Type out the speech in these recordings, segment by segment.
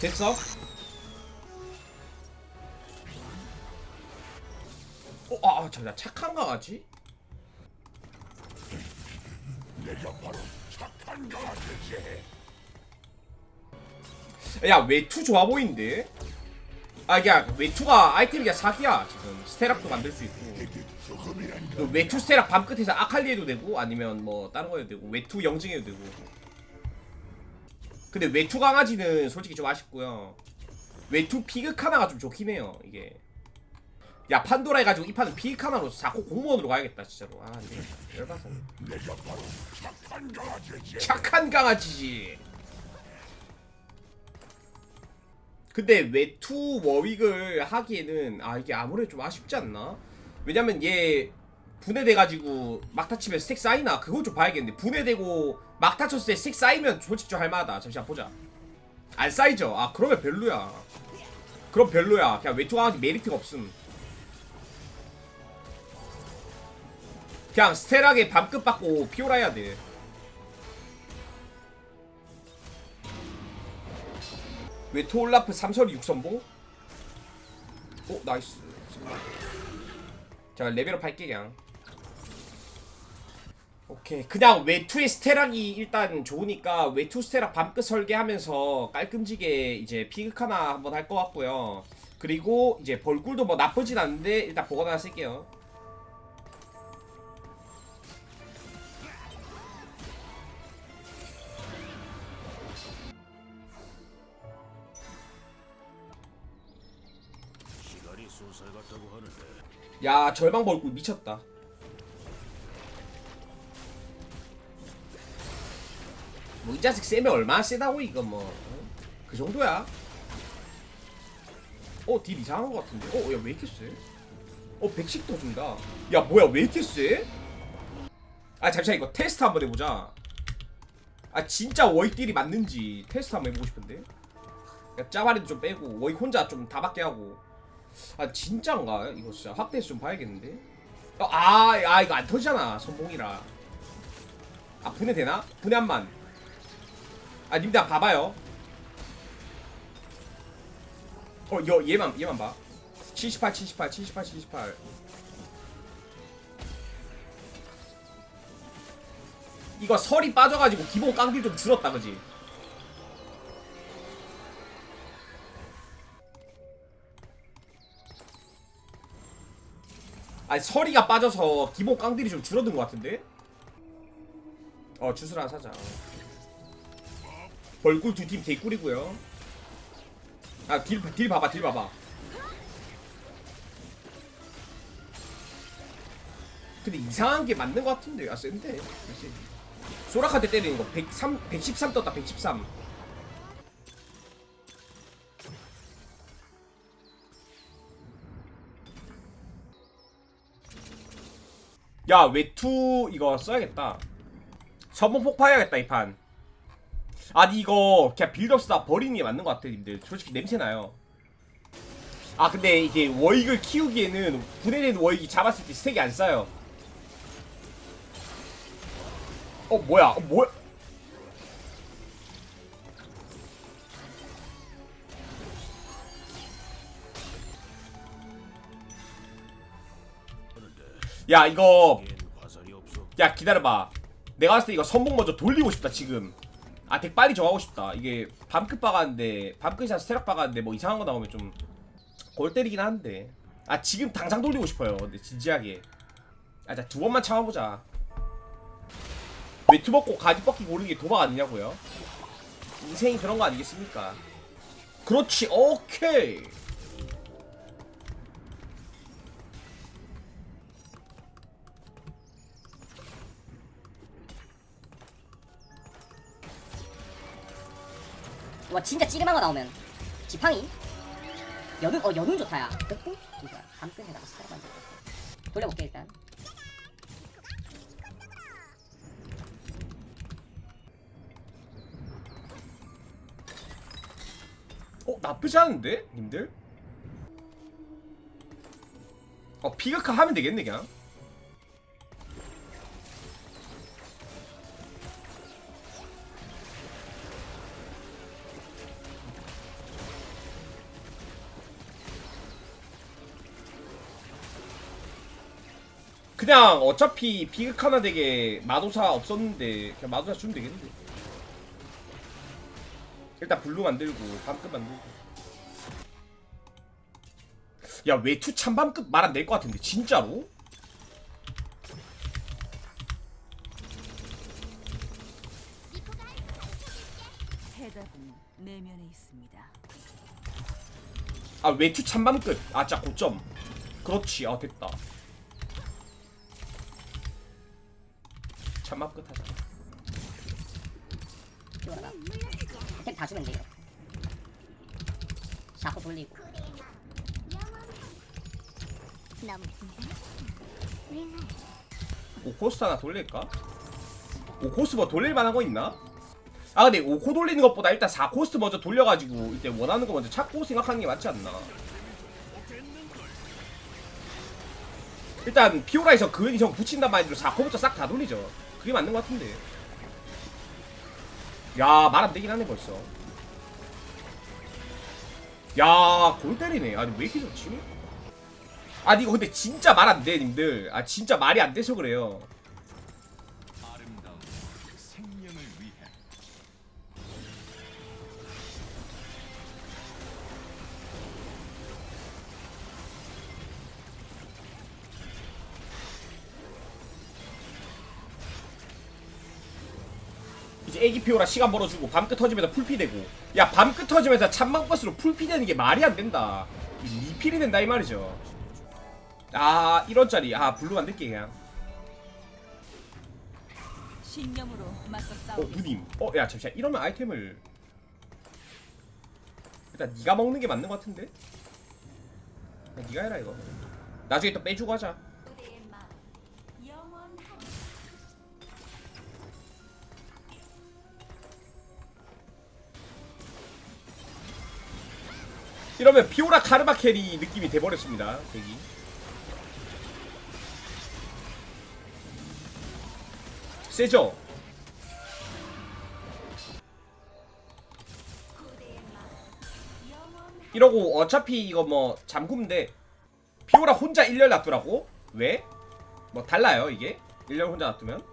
됐어? 어, 아, 아, 잠깐 착한 강아지? 내가 바로 착한 강아지지. 야, 외투 좋아 보이는데? 아, 야, 외투가 아이템이 그냥 사기야, 지금. 스테락도 만들 수 있고. 그 외투 스테락 밤 끝에서 아칼리 해도 되고, 아니면 뭐, 다른 거 해도 되고, 외투 영증 해도 되고. 근데 외투 강아지는 솔직히 좀 아쉽고요. 외투 피그 하나가 좀 좋긴 해요, 이게. 야, 판도라 해가지고 이 판은 피그 하나로 자꾸 공무원으로 가야겠다, 진짜로. 아, 이게 열받아. 내가 바로 착한 강아지지. 착한 강아지지. 근데 외투 워윅을 하기에는 아 이게 아무래도 좀 아쉽지 않나? 왜냐면 얘 분해돼가지고 막타 치면 스택 쌓이나? 그거 좀 봐야겠는데. 분해되고 막타 쳤을 때 스택 쌓이면 솔직히 좀 할만하다. 잠시만 보자. 안 쌓이죠? 아 그러면 별로야. 그럼 별로야. 그냥 외투 강아지 메리트가 없음. 그냥 스테락에 밤끝 받고 피오라 해야 돼. 외투 올라프 삼설이 6선봉? 오 나이스. 자 레벨업 할게 그냥 오케이. 그냥 외투의 스테락이 일단 좋으니까 외투 스테락 밤끝 설계하면서 깔끔지게 이제 피그 하나 한번 할 것 같고요. 그리고 이제 벌꿀도 뭐 나쁘진 않은데 일단 보관 하나 쓸게요. 야 절망 벌꿀 미쳤다 뭐 이 자식 세면 얼마나 세다고 이거 뭐 그 정도야. 어 딜 이상한 거 같은데. 어 야 왜 이렇게 세? 어 110더 준다. 야 뭐야 왜 이렇게 세? 아 잠시만 이거 테스트 한번 해보자. 아 진짜 워익 딜이 맞는지 테스트 한번 해보고 싶은데. 야, 짜바리도 좀 빼고 워익 혼자 좀 다 받게 하고. 아 진짜인가? 이거 진짜 확대해서 좀 봐야겠는데? 어, 아, 아 이거 안 터지잖아 선봉이라. 아 분해 되나? 분해 한만 아 님들 봐봐요 어 여 얘만 얘만 봐 78, 78, 78, 78 이거 설이 빠져가지고 기본 깡딜 좀 줄었다 그지? 아니 서리가 빠져서 기본 깡딜이 좀 줄어든 것 같은데? 어 하나 사자 벌꿀 두 팀 개꿀이고요. 아딜 딜 봐봐 딜 봐봐. 근데 이상한 게 맞는 것 같은데 아 센데? 소라카한테 때리는 거. 103, 113 떴다 113 야 외투 이거 써야겠다. 선봉 폭파해야겠다 이 판 아니 이거 그냥 빌드업 쓰다 버리는 게 맞는 것 같아 님들. 솔직히 냄새나요. 아 근데 이게 워익을 키우기에는 분해된 워익이 잡았을 때 스택이 안 쌓여. 어 뭐야? 어 뭐야 야 이거. 야 기다려봐. 내가 봤을 때 이거 선봉 먼저 돌리고 싶다 지금 아 덱 빨리 정하고 싶다. 이게 밤끝 박았는데 밤끝이랑 스테락 박았는데 뭐 이상한 거 나오면 좀 골 때리긴 하는데. 아 지금 당장 돌리고 싶어요. 근데 진지하게. 아자 두 번만 참아보자. 외투 먹고 가지 뻗기 고르는 게 도박 아니냐고요? 인생이 그런 거 아니겠습니까? 그렇지 오케이 와 진짜 찌름한 거 나오면. 지팡이? 연운 어 연운 좋다야. 뽀뽀 이거야. 밤끝에다가 스타일 만들어. 돌려볼게 일단. 어 나쁘지 않은데? 님들? 어 피그카 하면 되겠네 그냥 그냥 어차피 비극 하나 되게 마도사 없었는데 그냥 마도사 주면 되겠는데. 일단 블루 만들고 밤끝 만들고. 야 외투 찬밤끝 말안 될 것 같은데 진짜로? 해답은 내면에 있습니다. 아 외투 찬밤끝. 아 진짜 고점. 그렇지. 아 됐다 찬밤끝 하자 피오라가 템다 주면 돼요 샤코 돌리고? 오코스 하나 돌릴까? 오코스 뭐 돌릴 만한 거 있나? 아 근데 오코 돌리는 것보다 일단 4코스 먼저 돌려가지고 이때 원하는 거 먼저 찾고 생각하는 게 맞지 않나 일단 피오라에서 그웬이 형 붙인단 마인드로 4코부터 싹 다 돌리죠 그게 맞는 것 같은데. 야 말 안 되긴 하네 벌써. 야골 때리네. 아니 왜 이렇게 좋지? 아니 이거 근데 진짜 말 안 돼 님들. 아 진짜 말이 안 돼서 그래요 애기 피오라. 시간 벌어주고 밤끝 터지면서 풀피 되고. 야 밤끝 터지면서 찬망버스로 풀피 되는 게 말이 안 된다. 이 리필이 된다 이 말이죠. 아 1원짜리. 아 블루 만들게 그냥. 신념으로 맞서 어 싸우기. 누님. 어야 잠시만. 이러면 아이템을 일단 네가 먹는 게 맞는 것 같은데? 그냥 네가 해라 이거. 나중에 또 빼주고 하자 이러면 피오라 카르마 캐리 느낌이 돼버렸습니다 대기 세죠? 이러고 어차피 이거 뭐 잠금인데 피오라 혼자 1년 놔두라고? 왜? 뭐 달라요 이게? 1년 혼자 놔두면?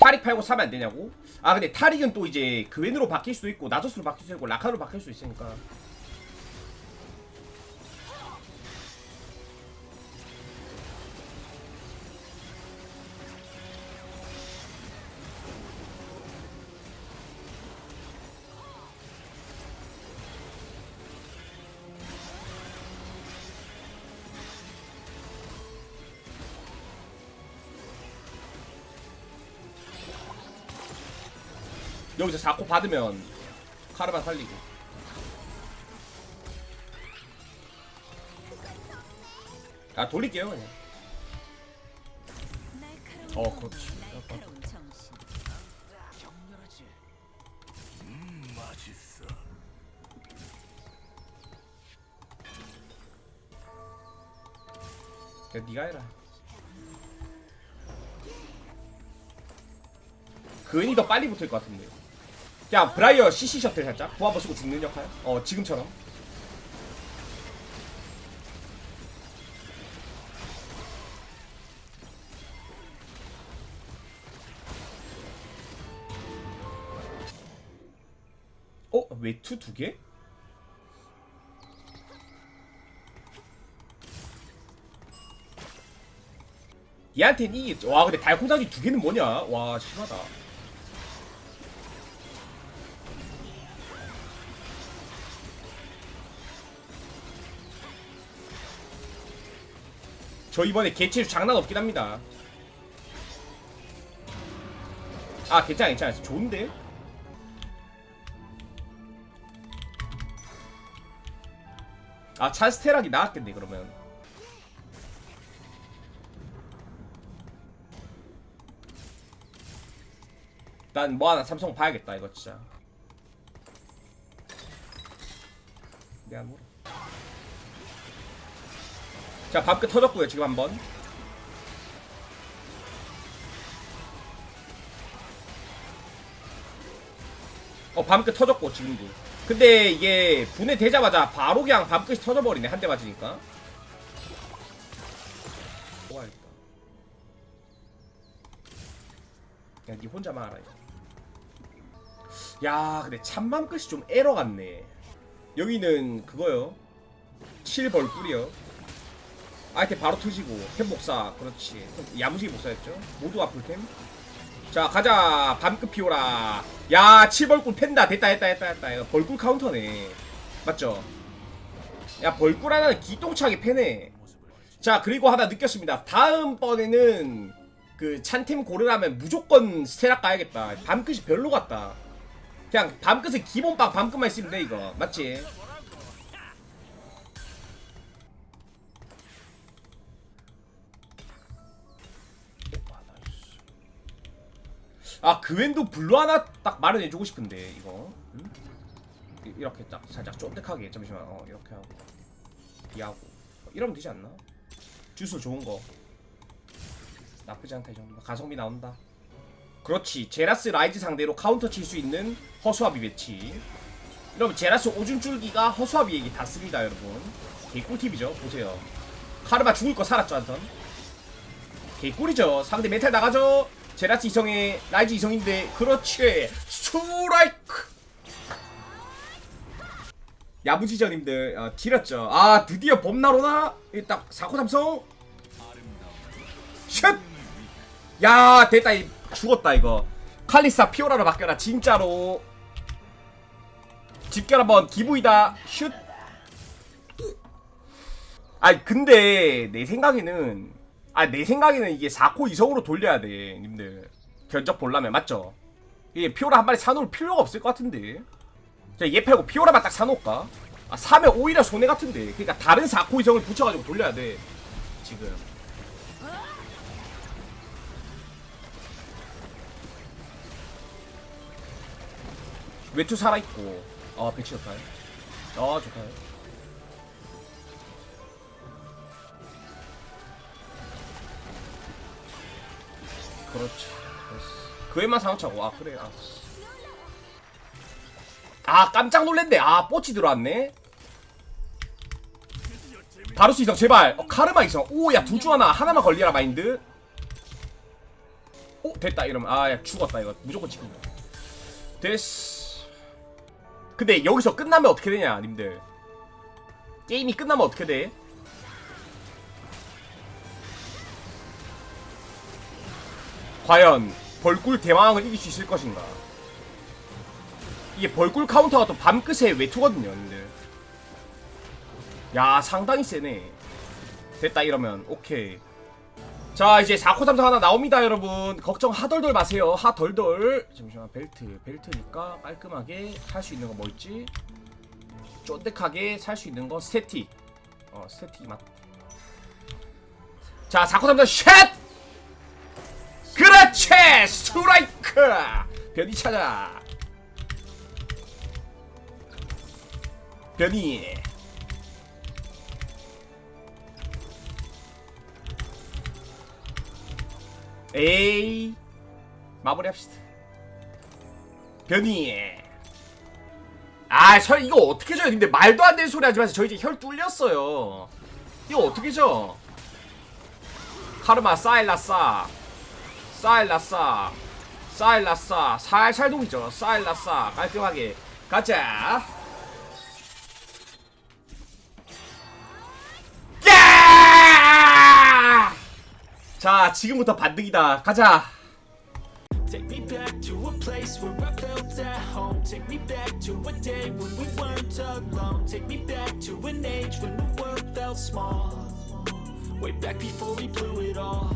타릭 팔고 사면 안 되냐고? 아 근데 타릭은 또 이제 그웬으로 바뀔 수도 있고 나조스로 바뀔 수도 있고 라카로 바뀔 수 있으니까 여기서 4코 받으면 카르마 살리고. 아 돌릴게요 그냥. 어, 그렇지. 맛있어. 그냥 네가 해라. 그은이 더 빨리 붙을 것 같은데 그냥 브라이어 CC 셔틀 살짝 부하버 쓰고 죽는 역할 어 지금처럼 어? 외투 두 개? 얘한텐 이기겠죠. 와 근데 달콤사지 두 개는 뭐냐? 와 심하다. 저 이번에 개체수 장난 없긴 합니다. 아 괜찮아 괜찮아 좋은데? 아 찬스테락이 나왔겠네 그러면 난 뭐 하나 삼성 봐야겠다 이거 진짜 내가 뭐 자 밥끝 터졌고요 지금 한 번. 어 밤끝 터졌고 지금도. 근데 이게 분해되자마자 바로 그냥 밤끝이 터져버리네 한 대 맞으니까. 뭐가 있다. 야 니 혼자만 알아 이거. 야 근데 참맘 끝이 좀 에러 같네. 여기는 그거요. 7벌 꿀이요 아이템 바로 터지고 회복사. 그렇지. 야무지게 복사했죠. 모두 아플템. 자 가자. 밤끝 피오라. 야 7벌꿀 팬다. 됐다 됐다 됐다 됐다. 이거 벌꿀 카운터네. 맞죠? 야 벌꿀 하나는 기똥차게 패네. 자 그리고 하나 느꼈습니다. 다음번에는 그 찬템 고르라면 무조건 스테라 까야겠다. 밤끝이 별로 같다. 그냥 밤끝에 기본빵 밤끝만 있으면 돼 이거. 맞지? 아 그웬도 블루 하나 딱 마련해주고 싶은데 이거. 응? 이- 이렇게 딱 살짝 쫀득하게 잠시만 어 이렇게 하고. 이하고. 이러면 되지 않나? 주술 좋은 거. 나쁘지 않다 이 정도. 가성비 나온다. 그렇지. 제라스 라이즈 상대로 카운터 칠 수 있는 허수아비 배치. 여러분 제라스 오줌 줄기가 허수아비에게 닿습니다 여러분. 개꿀팁이죠 보세요. 카르마 죽을 거 살았죠 한선 개꿀이죠. 상대 메탈 나가죠 제라스 이성의 라이즈 이성인데 그렇지. 스트라이크! 야부지전님들 어, 지렸죠. 아 드디어 봄나로나 딱 4코 삼성? 슛! 야 됐다. 이 죽었다 이거. 칼리사 피오라로 바뀌어라 진짜로. 집결 한번 기부이다. 슛! 아니 근데 내 생각에는 아 내 생각에는 이게 4코 이성으로 돌려야 돼 님들. 견적 볼라면 맞죠? 이게 피오라 한 마리 사놓을 필요가 없을 것 같은데. 자, 얘 팔고 피오라만 딱 사놓을까? 아 사면 오히려 손해 같은데. 그러니까 다른 4코 이성을 붙여가지고 돌려야 돼 지금. 외투 살아있고. 아 배치 좋다요 아 좋다 그렇지. 그 애만 사놓자고. 아 그래 아. 아 깜짝 놀랐네. 아 뽀치 들어왔네. 바루스 이성 제발. 어, 카르마 이성 오야 두주 하나. 하나만 걸리라 마인드. 오 됐다 이러면. 아야 죽었다 이거. 무조건 지금. 됐어. 근데 여기서 끝나면 어떻게 되냐 님들. 게임이 끝나면 어떻게 돼? 과연 벌꿀 대왕을 이길 수 있을 것인가? 이게 벌꿀 카운터가 또 밤끝에 외투거든요 님들 야 상당히 세네. 됐다 이러면. 오케이. 자 이제 4코 삼성 하나 나옵니다 여러분. 걱정 하덜덜 마세요. 하덜덜. 잠시만 벨트. 벨트니까 깔끔하게 살수 있는 거 뭐 있지? 쫀득하게 살 수 있는 거 스태틱. 어 스태틱 맛자 4코 삼성 샷 그렇지 스트라이크! 변이 찾아. 변이. 에이 마무리합시다. 변이. 아설 이거 어떻게 져요? 근데 말도 안 되는 소리 하지 마세요. 저 이제 혈 뚫렸어요. 이거 어떻게 져? 카르마 사일라사 사일라사 사일라사 살살 동이죠 사일라사 깔끔하게 가자 야! 자 지금부터 반등이다 가자 Take me back to a place where I felt at home. Take me back to a day when we weren't alone. Take me back to an age when the world felt small. Way back before we blew it all.